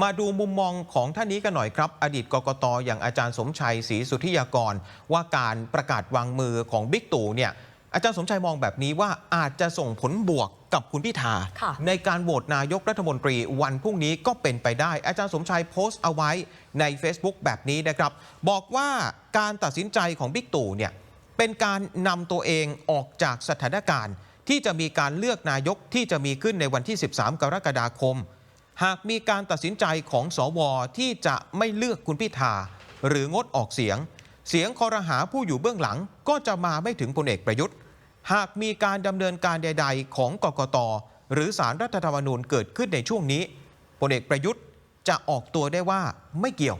มาดูมุมมองของท่านนี้กันหน่อยครับ อดีตกกตอย่างอาจารย์สมชัยศรีสุทธิยากร ว่าการประกาศวางมือของบิ๊กตู่เนี่ยอาจารย์สมชัยมองแบบนี้ว่าอาจจะส่งผลบวกกับคุณพิธาค่ะในการโหวตนายกรัฐมนตรีวันพรุ่งนี้ก็เป็นไปได้ อาจารย์สมชัยโพสต์เอาไว้ใน Facebook แบบนี้นะครับ บอกว่าการตัดสินใจของบิ๊กตู่เนี่ยเป็นการนำตัวเองออกจากสถานการณ์ ที่จะมีการเลือกนายกที่จะมีขึ้นในวันที่ 13 กรกฎาคม หากมีการตัดสินใจของสวที่จะไม่เลือกคุณพิธา หรืองดออกเสียง เสียงคอรหาผู้อยู่เบื้องหลังก็จะมาไม่ถึงพลเอกประยุทธ์ หากมีการดำเนินการใด ๆ ของกกต หรือสารรัฐธรรมนูญเกิดขึ้นในช่วงนี้พลเอกประยุทธ์จะออกตัวได้ว่าไม่เกี่ยว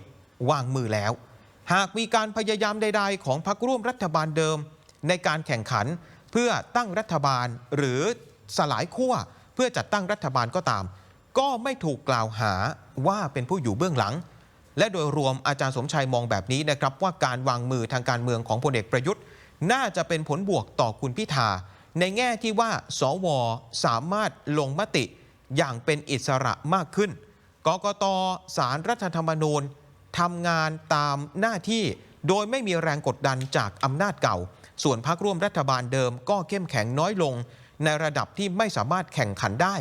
วางมือแล้ว หากมีการพยายามใด ๆ ของพรรคร่วมรัฐบาลเดิม ในการแข่งขันเพื่อตั้งรัฐบาลหรือสลายขั้วเพื่อจัดตั้งรัฐบาลก็ตาม ก็ไม่ถูกกล่าวหาว่าเป็นผู้อยู่เบื้องหลัง และโดยรวมอาจารย์สมชัยมองแบบนี้นะครับว่าการวางมือทางการเมืองของพลเอกประยุทธ์ น่าจะเป็นผลบวกต่อคุณพิธาในแง่ที่ว่าสวสามารถลงมติอย่างเป็นอิสระมากขึ้น กกตสารรัฐธรรมนูญทำงานตามหน้าที่โดยไม่มีแรงกดดันจากอำนาจเก่า ส่วนพรรคร่วมรัฐบาลเดิมก็เข้มแข็งน้อยลง ในระดับที่ไม่สามารถแข่งขันได้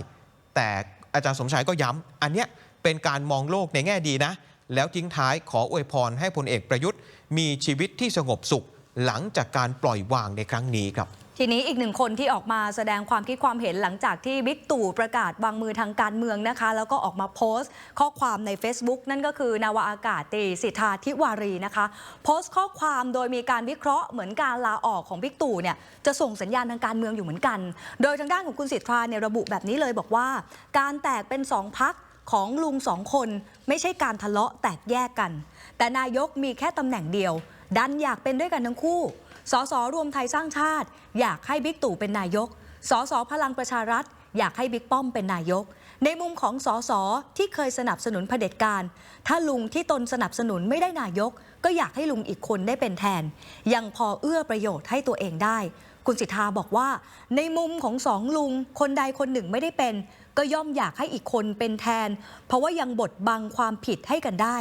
แต่ อาจารย์สมชายก็ย้ำอันเนี้ยเป็นการมองโลกในแง่ดีนะ แล้วทิ้งท้ายขออวยพรให้พลเอกประยุทธ์ มีชีวิตที่สงบสุขหลังจากการปล่อยวางในครั้งนี้ครับ ทีนี้อีกหนึ่งคนที่ออกมาแสดงความคิดความเห็นหลังจากที่บิ๊กตู่ประกาศวางมือทางการเมืองนะคะ แล้วก็ออกมาโพสต์ ข้อความใน Facebook นั่นก็คือนาวาอากาศตรีสิทธาธิวารีนะคะ โพสต์ข้อความโดยมีการวิเคราะห์เหมือนการลาออกของบิ๊กตู่เนี่ยจะส่งสัญญาณทางการเมืองอยู่เหมือนกัน โดยทางด้านของคุณสิทธาเนี่ยระบุแบบนี้เลยบอกว่า การแตกเป็นสองพักของลุงสองคน ไม่ใช่การทะเลาะแตกแยกกัน แต่นายกมีแค่ตำแหน่งเดียว ดันอยากเป็นด้วยกันทั้งคู่ สสรวมไทยสร้างชาติ อยากให้บิ๊กตู่เป็นนายก สสพลังประชารัฐ อยากให้บิ๊กป้อมเป็นนายก ในมุมของสสที่เคยสนับสนุนเผด็จการ ถ้าลุงที่ตนสนับสนุนไม่ได้นายก ก็อยากให้ลุงอีกคนได้เป็นแทน ยังพอเอื้อประโยชน์ให้ตัวเองได้ คุณสิทธาบอกว่า ในมุมของสองลุง คนใดคนหนึ่งไม่ได้เป็น ก็ย่อมอยากให้อีกคนเป็นแทน เพราะว่ายังบดบังความผิดให้กันได้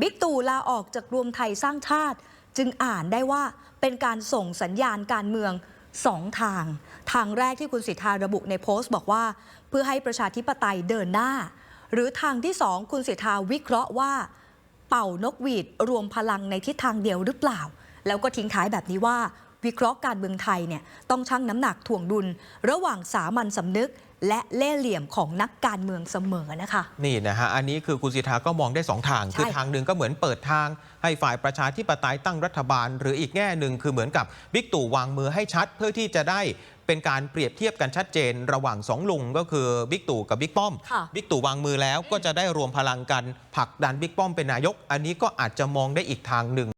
บิ๊กตู่ลาออกจากรวมไทยสร้างชาติ จึงอ่านได้ว่าเป็นการส่งสัญญาณการเมืองสองทาง ทางแรกที่คุณสิทธาระบุในโพสต์บอกว่า เพื่อให้ประชาธิปไตยเดินหน้า หรือทางที่สองคุณสิทธาวิเคราะห์ว่า เป่านกหวีดรวมพลังในทิศทางเดียวหรือเปล่า แล้วก็ทิ้งท้ายแบบนี้ว่า วิเคราะห์การเมืองไทยเนี่ยต้องชั่งน้ำหนักถ่วงดุล ระหว่างสามัญสำนึก และเล่ห์เหลี่ยมของนักการเมืองเสมอนะคะ นี่นะฮะ อันนี้คือคุณสิทธาก็มองได้สองทางใช่คือทางหนึ่งก็เหมือนเปิดทาง ให้ฝ่ายประชาธิปไตยตั้งรัฐบาล หรืออีกแง่หนึ่งคือเหมือนกับบิ๊กตู่วางมือให้ชัด เพื่อที่จะได้เป็นการเปรียบเทียบกันชัดเจน ระหว่างสองลุงก็คือบิ๊กตู่กับบิ๊กป้อมค่ะบิ๊กตู่วางมือแล้วก็จะได้รวมพลังกันผลักดันบิ๊กป้อมเป็นนายก อันนี้ก็อาจจะมองได้อีกทางหนึ่ง